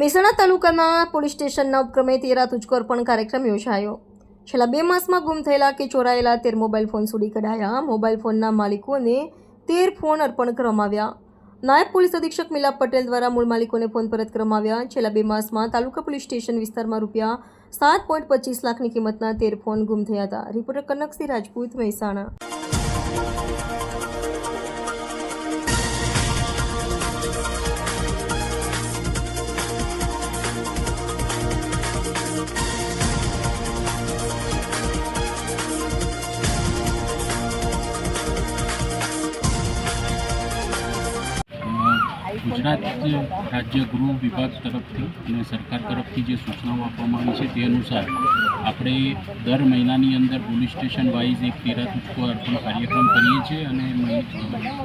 મહેસાણા તાલુકાના પોલીસ સ્ટેશનના ઉપક્રમે તેરા તુજકો અર્પણ કાર્યક્રમ યોજાયો. છેલ્લા બે માસમાં ગુમ થયેલા કે ચોરાયેલા તેર મોબાઈલ ફોન સુધી કઢાયા. મોબાઈલ ફોનના માલિકોને તેર ફોન અર્પણ કરવામાં આવ્યા. નાયબ પોલીસ અધિક્ષક મિલાપ પટેલ દ્વારા મૂળ માલિકોને ફોન પરત કરવામાં આવ્યા. છેલ્લા બે માસમાં તાલુકા પોલીસ સ્ટેશન વિસ્તારમાં રૂપિયા સાત પોઈન્ટ પચીસ લાખની કિંમતના તેર ફોન ગુમ થયા હતા. રિપોર્ટર કનકસિંહ રાજપૂત, મહેસાણા. ગુજરાત રાજ્ય ગૃહ વિભાગ તરફથી અને સરકાર તરફથી જે સૂચનાઓ આપવામાં આવી છે તે અનુસાર આપણે દર મહિનાની અંદર પોલીસ સ્ટેશન વાઇઝ એક તેરા તુચકો અર્પણ કાર્યક્રમ કરીએ છીએ અને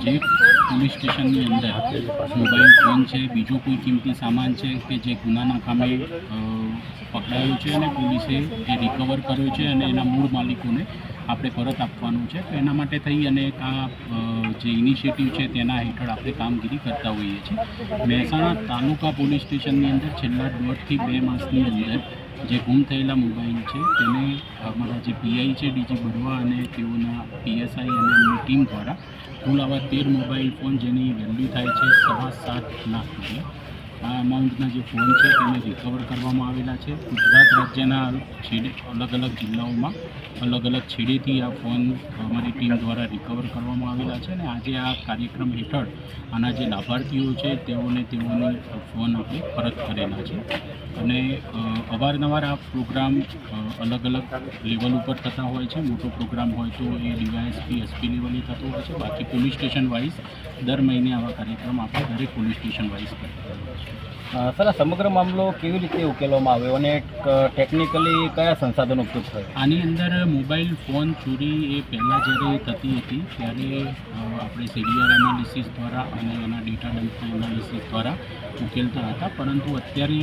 જે પોલીસ સ્ટેશનની અંદર મોબાઈલ ફોન છે, બીજો કોઈ કિંમતી સામાન છે કે જે ગુનાના કામે પકડાયો છે અને પોલીસે એ રિકવર કર્યો છે અને એના મૂળ માલિકોને આપણે પરત આપવાનું છે. તો એના માટે થઈ અને એક આ જે ઇનિશિયેટિવ છે તેના હેઠળ આપણે કામગીરી કરતા હોઈએ છીએ. મહેસાણા તાલુકા પોલીસ સ્ટેશનની અંદર છેલ્લા દોઢથી બે માસની અંદર જે ગુમ થયેલા મોબાઈલ છે તેને અમારા જે પીઆઈ છે ડીજી બડવા અને તેઓના પીએસઆઈ અને એમની ટીમ દ્વારા કુલ આવા તેર મોબાઈલ ફોન જેની વેલ્યુ થાય છે સવા સાત લાખ રૂપિયા. આ અમાઉન્ટના જે ફોન છે તેને રિકવર કરવામાં આવેલા છે. ગુજરાત રાજ્યના છેડે અલગ અલગ જિલ્લાઓમાં અલગ અલગ છેડેથી આ ફોન અમારી ટીમ દ્વારા રિકવર કરવામાં આવેલા છે અને આજે આ કાર્યક્રમ હેઠળ આના જે લાભાર્થીઓ છે તેઓને તેઓને ફોન આપણે પરત કરેલા છે. અને અવારનવાર આ પ્રોગ્રામ અલગ અલગ લેવલ ઉપર થતા હોય છે. મોટો પ્રોગ્રામ હોય તો એ ડીવાયએસપી, એસપી લેવલે થતો હોય છે. બાકી પોલીસ સ્ટેશન વાઇઝ દર મહિને આવા કાર્યક્રમ આપણે દરેક પોલીસ સ્ટેશન વાઇઝ કરતા હોય છીએ. Thank you. સર, આ સમગ્ર મામલો કેવી રીતે ઉકેલવામાં આવ્યો અને ટેકનિકલી કયા સંસાધનો ઉપયોગ થયો? આની અંદર મોબાઈલ ફોન ચોરી એ પહેલાં જ્યારે થતી હતી, ત્યારે આપણે સીડીઆર એનાલિસિસ દ્વારા અને એના ડેટા ડમ્પ એનાલિસિસ દ્વારા ઉકેલતા હતા. પરંતુ અત્યારે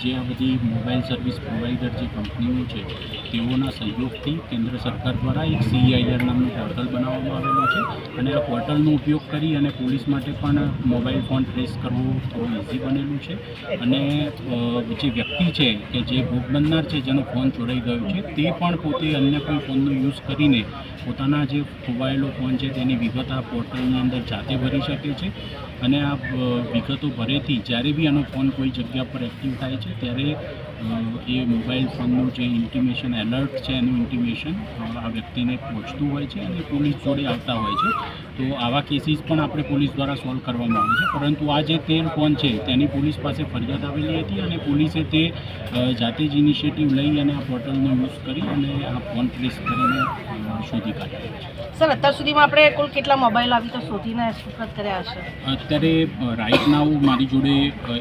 જે આ બધી મોબાઈલ સર્વિસ પ્રોવાઈડર જે કંપનીઓ છે, તેઓના સહયોગથી કેન્દ્ર સરકાર દ્વારા એક સીઆઈઆર નામનું પોર્ટલ બનાવવામાં આવેલું છે. અને આ પોર્ટલનો ઉપયોગ કરી અને પોલીસ માટે પણ મોબાઈલ ફોન ટ્રેસ કરવો થોડું ઇઝી બનેલું છે અને જે વ્યક્તિ છે કે જે ભોગ બનનાર છે, જેનો ફોન ચોરાઈ ગયો છે, તે પણ પોતે અન્ય કોઈ ફોનનો યુઝ કરીને પોતાના જે ખોવાયેલો ફોન છે, તેની વિગત આ પોર્ટલની અંદર જાતે ભરી શકે છે અને આ વિગતો ભરેથી જ્યારે બી આનો ફોન કોઈ જગ્યા પર એક્ટિવ થાય છે, ત્યારે એ મોબાઈલ ફોનનું જે ઇન્ટિમેશન એલર્ટ છે એનું ઇન્ટિમેશન આ વ્યક્તિને પહોંચતું હોય છે અને પોલીસ જોડે આવતા હોય છે. તો આવા કેસીસ પણ આપણે પોલીસ દ્વારા સોલ્વ કરવામાં આવે છે. પરંતુ આ જે તેર ફોન છે તેની પોલીસ પાસે ફરિયાદ આવેલી હતી અને પોલીસે તે જાતે જ ઇનિશિયેટિવ લઈ અને આ પોર્ટલનો યુઝ કરી અને આ ફોન ટ્રેસ કરીને શોધી કાઢ્યો. છે સર અત્યાર સુધીમાં આપણે કુલ કેટલા મોબાઈલ આવી તો શોધીને સુપ્રત કર્યા હશે? અત્યારે રાઈટ નાવ મારી જોડે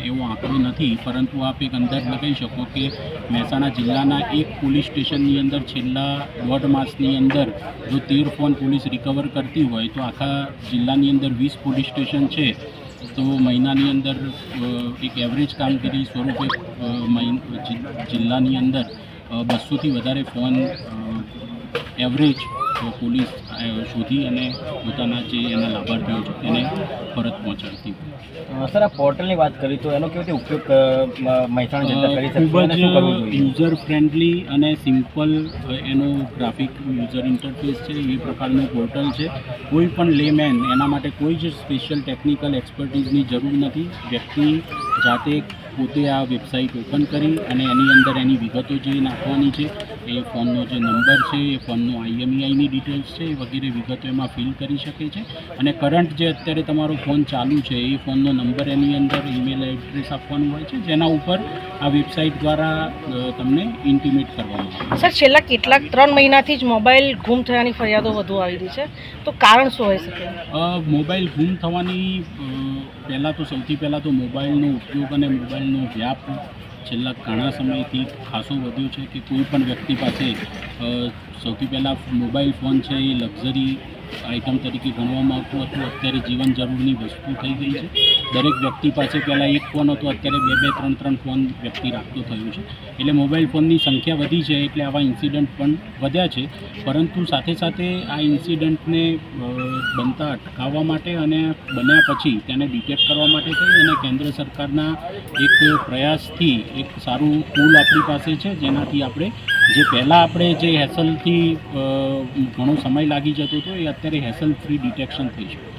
એવો આંકડો નથી પરંતુ આપ એક અંદાજ લગાવી શકો કે મહેસાણા જિલ્લાના એક પોલીસ સ્ટેશનની અંદર છેલ્લા દોઢ માસની અંદર જો તેર ફોન પોલીસ રિકવર કરતી હોય તો આખા જિલ્લાની અંદર વીસ પોલીસ સ્ટેશન છે. તો મહિનાની અંદર એક એવરેજ કામગીરી સ્વરૂપે જિલ્લાની અંદર બસોથી વધારે ફોન એવરેજ પોલીસ શોધી અને પોતાના જે એના લાભાર્થીઓ છે એને પરત પહોંચાડતી. સર આ પોર્ટલની વાત કરી તો એનો કેવી રીતે ઉપયોગ મહેસાણા જનતા કરી શકશે ખૂબ જ યુઝર ફ્રેન્ડલી અને સિમ્પલ એનો ગ્રાફિક યુઝર ઇન્ટરફેસ છે એ પ્રકારનું પોર્ટલ છે. કોઈ પણ લેમેન એના માટે કોઈ જ સ્પેશિયલ ટેકનિકલ એક્સપર્ટીઝની જરૂર નથી. વ્યક્તિ જાતે પોતે આ વેબસાઇટ ઓપન કરી અને એની અંદર એની વિગતો જે નાખવાની છે એ ફોનનો જે નંબર છે એ ફોનનો આઈએમઈઆઈની ડિટેલ્સ છે એ વગેરે વિગતો એમાં ફિલ કરી શકે છે. અને કરંટ જે અત્યારે તમારો ફોન ચાલુ છે એ ફોનનો નંબર એની અંદર ઈમેલ એડ્રેસ આપવાનું હોય છે જેના ઉપર આ વેબસાઇટ દ્વારા તમને ઇન્ટિમેટ કરવામાં આવે છે. સર છેલ્લા કેટલાક ત્રણ મહિનાથી જ મોબાઈલ ગુમ થયાની ફરિયાદો વધુ આવી રહી છે. તો કારણ શું હોઈ શકે? મોબાઈલ ગુમ થવાની પહેલાં તો સૌથી પહેલાં તો મોબાઈલનો ઉપયોગ અને મોબાઈલનો વ્યાપ છેલ્લા ઘણા સમયથી ખાસો વધ્યો છે કે કોઈ પણ વ્યક્તિ પાસે સૌથી પહેલાં મોબાઈલ ફોન છે એ લક્ઝરી આઇટમ તરીકે ગણવામાં આવતું હતું. અત્યારે જીવન જરૂરની વસ્તુ થઈ ગઈ છે. દરેક વ્યક્તિ પાસે પહેલાં એક ફોન હતો. અત્યારે બે બે, ત્રણ ત્રણ ફોન વ્યક્તિ રાખતો થયું છે. એટલે મોબાઈલ ફોનની સંખ્યા વધી છે. એટલે આવા ઇન્સિડન્ટ પણ વધ્યા છે. પરંતુ સાથે સાથે આ ઇન્સિડન્ટને બનતા અટકાવવા માટે અને બન્યા પછી તેને ડિટેક્ટ કરવા માટે થઈ અને કેન્દ્ર સરકારના એક પ્રયાસથી એક સારું ટૂલ આપણી પાસે છે. જેનાથી આપણે જે પહેલાં આપણે જે હેસલથી ઘણો સમય લાગી જતો હતો, એ અત્યારે હેસલ ફ્રી ડિટેક્શન થઈ શકે